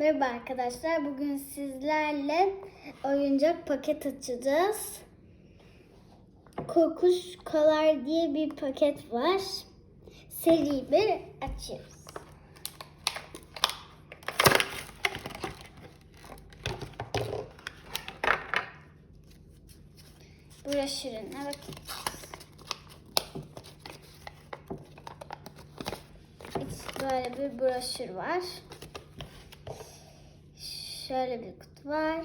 Merhaba arkadaşlar. Bugün sizlerle oyuncak paket açacağız. Kokuş Kalar diye bir paket var. Seri bir açıyoruz. Broşürüne bakın. İşte Böyle bir broşür var. Şöyle bir kutu var.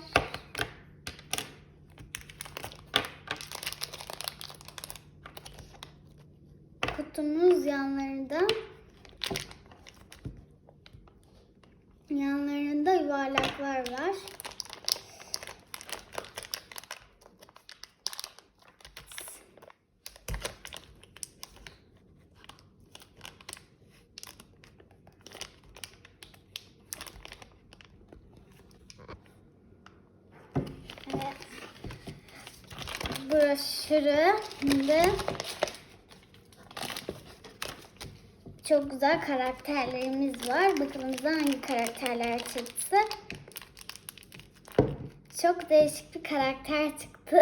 Kutumuz yanlarında yanlarında yuvarlaklar var. Evet. Broşüründe çok güzel karakterlerimiz var. Bakalım bize hangi karakterler çıktı. Çok değişik bir karakter çıktı.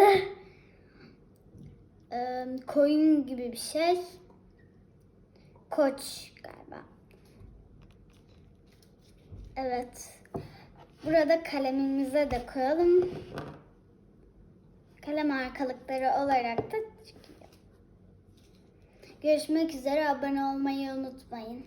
Koyun gibi bir şey. Koç galiba. Evet. Burada kalemimize de koyalım. Kalem arkalıkları olarak da çıkıyor. Görüşmek üzere. Abone olmayı unutmayın.